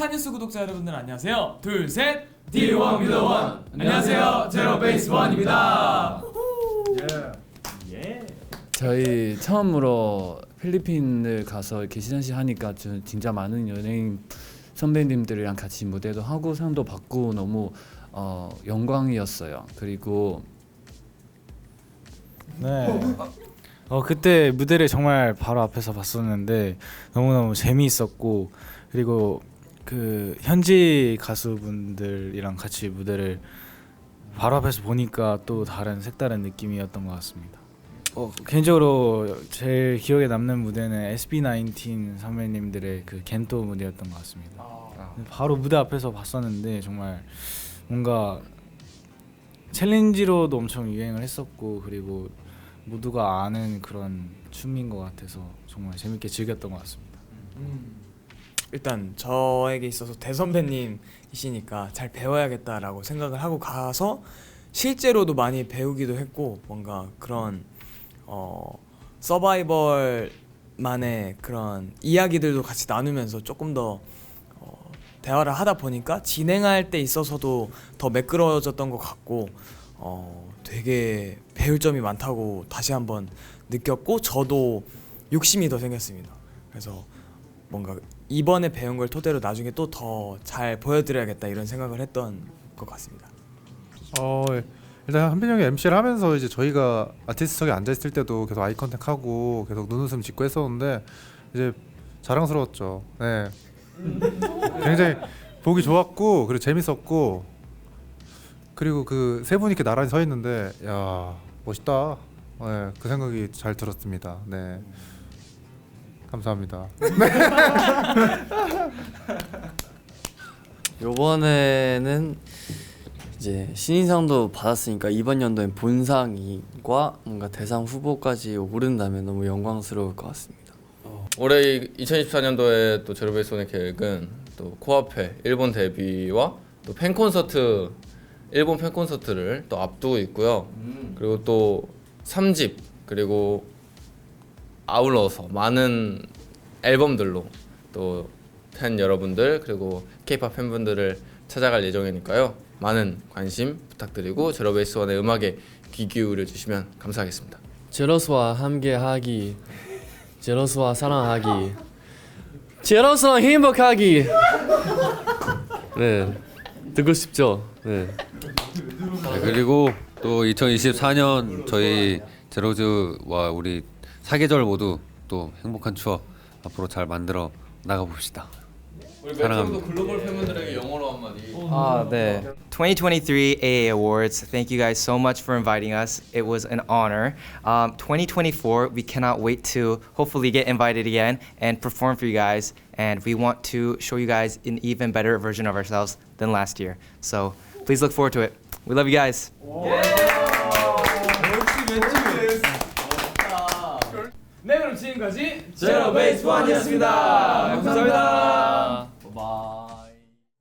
스타뉴스 구독자 여러분들 안녕하세요. 둘, 셋. D1 미더 원. 안녕하세요, 제로 베이스 원입니다. 예. 저희 처음으로 필리핀을 가서 이렇게 시상식 하니까 저 진짜 많은 연예인 선배님들이랑 같이 무대도 하고 상도 받고 너무 어, 영광이었어요. 그리고 네. 어 그때 무대를 정말 바로 앞에서 봤었는데 너무너무 재미있었고 그리고 그 현지 가수분들이랑 같이 무대를 바로 앞에서 보니까 또 다른 색다른 느낌이었던 것 같습니다. 어, 개인적으로 제일 기억에 남는 무대는 SB19 선배님들의 그 겐토 무대였던 것 같습니다. 바로 무대 앞에서 봤었는데 정말 뭔가 챌린지로도 엄청 유행을 했었고 그리고 모두가 아는 그런 춤인 것 같아서 정말 재밌게 즐겼던 것 같습니다. 일단 저에게 있어서 대선배님이시니까 잘 배워야겠다라고 생각을 하고 가서 실제로도 많이 배우기도 했고 뭔가 그런 어 서바이벌만의 그런 이야기들도 같이 나누면서 조금 더 어, 대화를 하다 보니까 진행할 때 있어서도 더 매끄러워졌던 것 같고 어 되게 배울 점이 많다고 다시 한번 느꼈고 저도 욕심이 더 생겼습니다. 그래서 뭔가 이번에 배운 걸 토대로 나중에 또 더 잘 보여드려야겠다 이런 생각을 했던 것 같습니다. 어 일단 한빈 형이 MC를 하면서 이제 저희가 아티스트석에 앉아 있을 때도 계속 아이 컨택하고 계속 눈웃음 짓고 했었는데 이제 자랑스러웠죠. 네. 굉장히 보기 좋았고 그리고 재밌었고 그리고 그 세 분이 이렇게 나란히 서 있는데 야 멋있다. 네, 그 생각이 잘 들었습니다. 네. 감사합니다. 요번에는 이제 신인상도 받았으니까 이번 연도엔 본상과 뭔가 대상 후보까지 오른다면 너무 영광스러울 것 같습니다. 올해 2024년도에 또 제로베이스원의 계획은 또 코앞에 일본 데뷔와 또 팬 콘서트 일본 팬 콘서트를 또 앞두고 있고요. 그리고 또 3집 그리고 아울러서 많은 앨범들로 또 팬 여러분들 그리고 K-팝 팬분들을 찾아갈 예정이니까요. 많은 관심 부탁드리고 제로베이스원의 음악에 귀 기울여 주시면 감사하겠습니다. 제로스와 함께하기, 제로스와 사랑하기, 제로스랑 행복하기. 네, 듣고 싶죠. 네. 네, 그리고 또 2024년 저희 제로즈와 우리 사계절 모두 또 행복한 추억 앞으로 잘 만들어 나가 봅시다. 우리 사랑합니다. 글로벌 팬분들에게 영어로 한마디. Ah, 네. 2023 AA Awards. Thank you guys so much for inviting us. It was an honor. Um, 2024, we cannot wait to hopefully get invited again and perform for you guys. And we want to show you guys an even better version of ourselves than last year. So please look forward to it. We love you guys. 지금까지 제로 베이스 원이었습니다. 감사합니다.